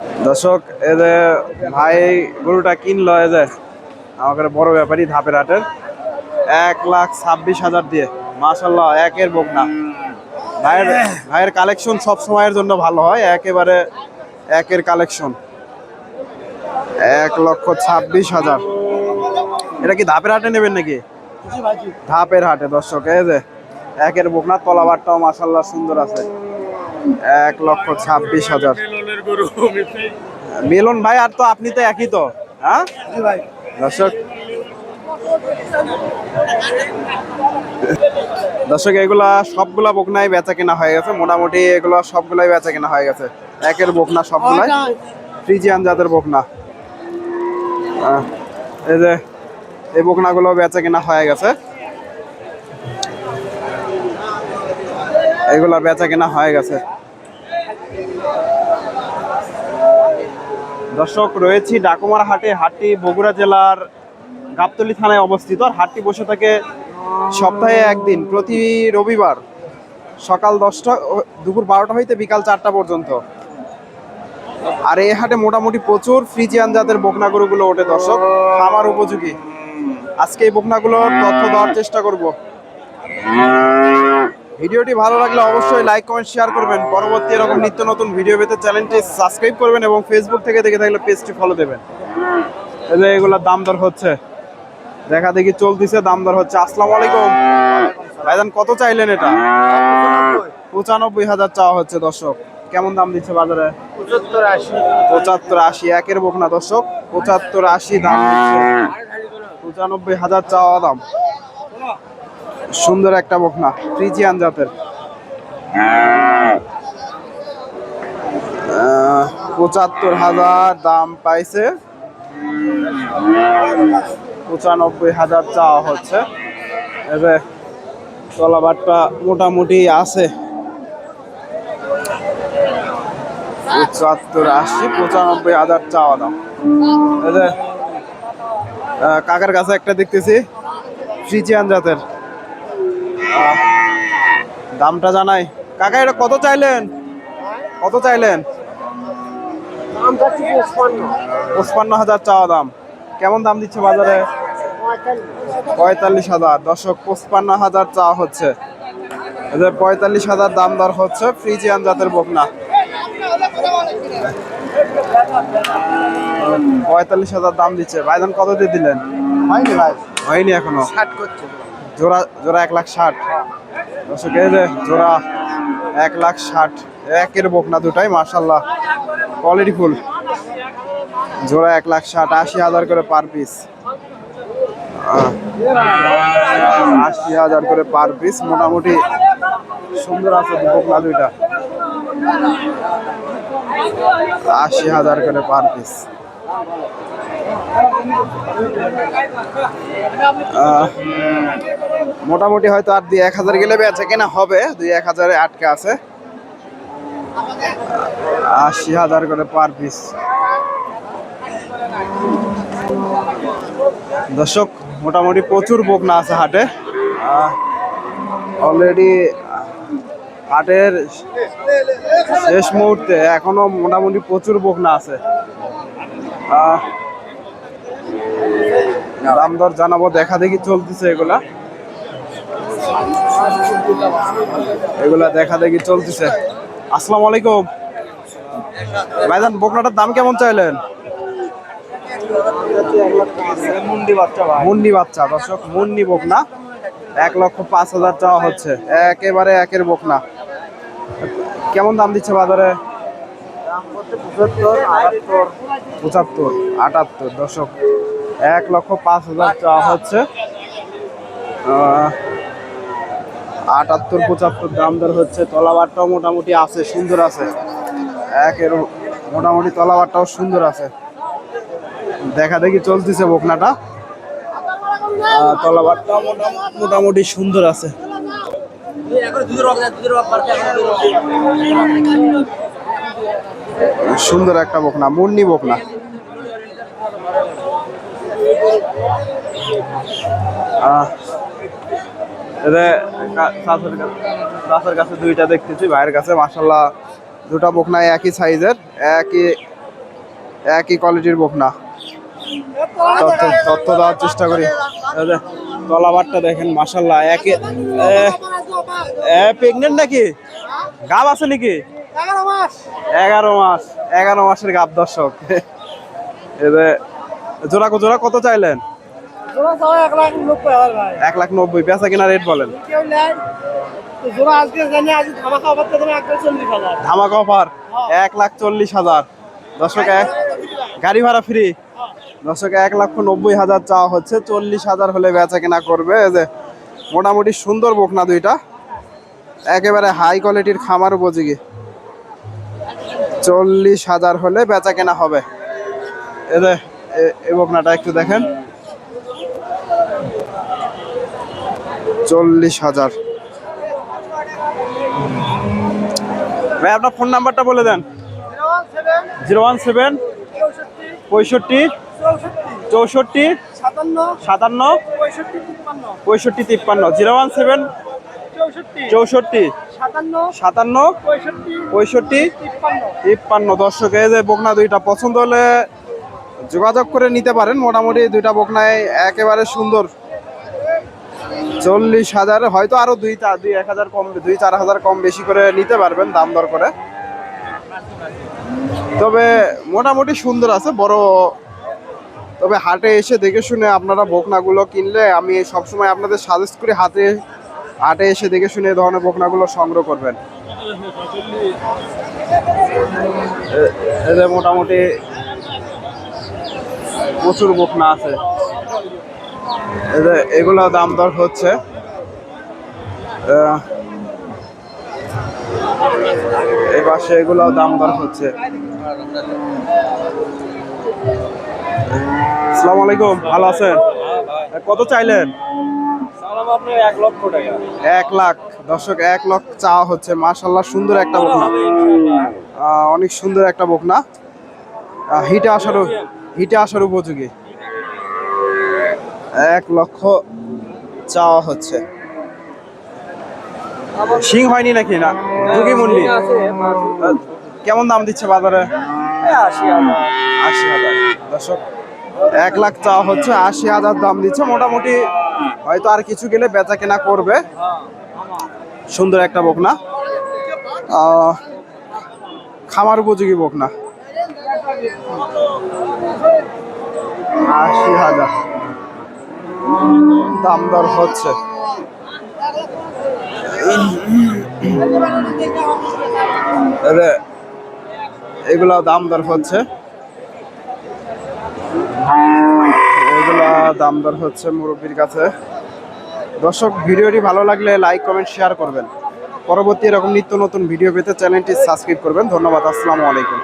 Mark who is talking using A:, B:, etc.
A: দর্শক এ যে ভাই গরুটা কিনলো এ যে আমাকে বড় ব্যাপারী ধাপের হাটের, এক লাখ ছাব্বিশ হাজার দিয়ে। মাশাল্লাহ একের বোক না ভাইয়ের ভাইয়ের কালেকশন সব সময়ের জন্য ভালো হয়, একেবারে একের কালেকশন। এক লক্ষ ছাব্বিশ হাজার। এটা কি ধাপের হাটে নেবেন নাকি? ধাপের হাটে, দর্শক, এই যে একের বুক না তলাবারটাও মাসাল্লাহ সুন্দর আছে। এক লক্ষ ছাব্বিশ হাজার। মিলন ভাই আর তো আপনি তো একই তো হ্যাঁ? দর্শক দর্শক এগুলা সবগুলা বকনাই বেচা কেনা হয়ে গেছে। মোটামুটি এগুলো সবগুলাই বেচা কেনা হয়ে গেছে। একের বকনা সবগুলাই। ফ্রিজিয়ান জাতের বকনা। এই যে এই বকনাগুলো বেচা কেনা হয়ে গেছে। এগুলা বেচা কেনা হয়ে গেছে। দর্শক, রয়েছি ডাকুমার হাটে, হাটটি বগুড়া জেলার গাবতলী থানায় অবস্থিত। আর হাটটি বসে থাকে সপ্তাহে একদিন, প্রতি রবিবার সকাল দশটা দুপুর বারোটা হইতে বিকাল চারটা পর্যন্ত। আর এই হাটে মোটামুটি প্রচুর ফ্রিজিয়ান জাতের বকনা গরুগুলো ওঠে দর্শক, খামার উপযোগী। আজকে এই বকনাগুলোর তথ্য দেওয়ার চেষ্টা করব। ভিডিওটি ভালো লাগলে অবশ্যই লাইক কমেন্ট শেয়ার করবেন। পরবর্তী এরকম নিত্য নতুন ভিডিও পেতে চ্যানেলটি সাবস্ক্রাইব করবেন এবং ফেসবুক থেকে দেখে থাকলে পেজটি ফলো দেবেন। এই যে এগুলোর দাম দর হচ্ছে। দেখা দেখি চলতেছে, দাম দর হচ্ছে। আসসালামু আলাইকুম। ভাইজান, কত চাইলেন এটা? পঁচানব্বই হাজার চাওয়া হচ্ছে, দর্শক। কেমন দাম দিচ্ছে বাজারে? পঁচাত্তর আশি, একের বুক না, দর্শক। পঁচাত্তর আশি দাম দিচ্ছে। পঁচানব্বই হাজার চাওয়া দাম। সুন্দর একটা বকনা, ফ্রিজিয়ান জাতের। পঁচাত্তর হাজার দাম পাইছে। পঁচানব্বই হাজার চাওয়া হচ্ছে। এবার তলাবারটা মোটামুটি আছে। পঁচাত্তর আশি, পঁচানব্বই হাজার চাওয়া দাম। কাকার কাছে একটা দেখতেছি, ফ্রিজিয়ান জাতের। দামটা জানাই। কাকা এটা কত চাইলেন? কত চাইলেন? পঁচপান্ন হাজার চাওয়া দাম। কেমন দাম দিচ্ছে বাজারে? পঁয়তাল্লিশ হাজার। দর্শক পঁচপান্ন হাজার চাওয়া হচ্ছে। এদের পঁয়তাল্লিশ হাজার দাম দর হচ্ছে ফ্রিজিয়ান জাতের বকনা। পঁয়তাল্লিশ হাজার দাম দিচ্ছে। ভাইজান কত দিয়ে দিলেন?
B: হয়নি ভাই।
A: হয়নি এখনও।
B: ষাট করছে।
A: জোড়া জোড়া এক লাখ ষাট। জোড়া এক লাখ ষাট, একের বকনা দুটাই মার্শাল্লাহ কোয়ালিটি ফুল জোড়া এক লাখ ষাট, আশি হাজার করে পার পিস আশি হাজার করে পার পিস মোটামুটি সুন্দর আছে বকনা দুইটা। আশি হাজার করে পার পিস মোটামুটি হয়তো আর দুই এক হাজার গেলে বেঁচে কেনা হবে। দুই এক হাজারে আটকে আছে। আশি হাজার করে পার পিস দর্শক মোটামুটি প্রচুর বকনা আছে হাটে। অলরেডি হাটের শেষ মুহূর্তে এখনও মোটামুটি প্রচুর বকনা আছে। আহ, দাম দর জানাব, দেখা দেখি চলতেছে এগুলা। এগুলা দেখা দেখি চলতেছে। আসসালামু আলাইকুম। ভাইজান, বকনাটার দাম কেমন চাইলেন? মুন্নি বাচ্চা, দর্শক মুন্নি বকনা। এক লক্ষ পাঁচ হাজার চাওয়া হচ্ছে। একেবারে একের বকনা। কেমন দাম দিচ্ছে বাজারে?
B: পঁচাত্তর, আটাত্তর
A: দশক এক লক্ষ পাঁচ হাজার চাওয়া হচ্ছে। আটাত্তর, পঁচাত্তর দাম দর হচ্ছে। তলাবারটাও মোটামুটি আছে, সুন্দর আছে। একের মোটামুটি তলাবারটাও সুন্দর আছে। দেখা দেখি চলতেছে বকনাটা। মোটামুটি মোটামুটি সুন্দর আছে। সুন্দর একটা বকনা, মুন্নি বকনা। এতে কাছে- দুইটা দেখতেছি ভাইয়ের কাছে মাসাল্লাহ দুটা বকনা একই সাইজের একই একই কোয়ালিটির বকনা। তথ্য তথ্য দেওয়ার চেষ্টা করি। তলাবারটা দেখেন মাসাল্লাহ একে প্রেগনেন্ট নাকি? গাব আছে নাকি? এগারো মাস। এগারো মাসের গাব দর্শক। এদের জোড়া জোড়া কত চাইলেন? এক লাখ নব্বই পেঁচা কিনা রেট বলেন। ধামাকা অফার এক লাখ চল্লিশ হাজার। দর্শক এক গাড়ি ভাড়া ফ্রি দর্শক এক লক্ষ নব্বই হাজার চাওয়া হচ্ছে চল্লিশ হাজার হলে বেচা কেনা করবে। যে মোটামুটি সুন্দর বকনা দুইটা? একেবারে হাই কোয়ালিটির খামার উপযোগী। চল্লিশ হাজার হলে বেচা কেনা হবে। এই যে এ- এই বকনাটা একটু দেখেন। চল্লিশ হাজার। ভাই, আপনার ফোন নাম্বারটা বলে দেন। জিরো ওয়ান সেভেন, পঁয়ষট্টি, চৌষট্টি,
B: সাতান্ন, পঁয়ষট্টি, তিপ্পান্ন।
A: জিরো ওয়ান সেভেন,
B: চৌষট্টি, সাতান্ন, পঁয়ষট্টি, তিপ্পান্ন।
A: দর্শক, এই যে বকনা দুইটা পছন্দ হলে যোগাযোগ করে নিতে পারেন। মোটামুটি দুইটা বকনায় একেবারে সুন্দর। চল্লিশ হাজার, হয়তো আরও দুই দুই এক হাজার কম, দুই চার হাজার কম বেশি করে নিতে পারবেন দাম দর করে। তবে মোটামুটি সুন্দর আছে, বড় তবে হাটে এসে দেখে শুনে আপনারা বকনাগুলো কিনলে আমি সবসময় আপনাদের সাজেস্ট করি, হাতে, হাটে এসে দেখে শুনে এই ধরনের বকনাগুলো সংগ্রহ করবেন। মোটামুটি প্রচুর বকনা আছে। এগুলো দাম দর হচ্ছে। এই পাশে এগুলো দাম দর হচ্ছে। আসসালামু আলাইকুম ভালো আছেন? কত চাইলেন?
B: এক
A: লাখ। দর্শক এক লাখ চাওয়া হচ্ছে। মাশাল্লাহ সুন্দর একটা বকনা। অনেক সুন্দর একটা বকনা। হিটে আসার হিটে আসার উপযোগী। এক লক্ষ চাওয়া হচ্ছে। সিং হয়নি নাকি? না যুগি মুন্ডি। কেমন দাম দিচ্ছে বাজারে?
B: আশি হাজার।
A: দর্শক, এক লাখ চাওয়া হচ্ছে, আশি হাজার দাম দিচ্ছে। মোটামুটি হয়তো আর কিছু গেলে বেচা কেনা করবে। সুন্দর একটা বকনা। খামার উপযোগী বকনা। আশি হাজার। দাম দর হচ্ছে। এগুলা দাম দর হচ্ছে। এগুলা দাম দর হচ্ছে মুরব্বীর কাছে। দর্শক, ভিডিওটি ভালো লাগলে লাইক, কমেন্ট, শেয়ার করবেন। পরবর্তী এরকম নিত্য নতুন ভিডিও পেতে চ্যানেলটি সাবস্ক্রাইব করবেন। ধন্যবাদ, আসসালামু আলাইকুম।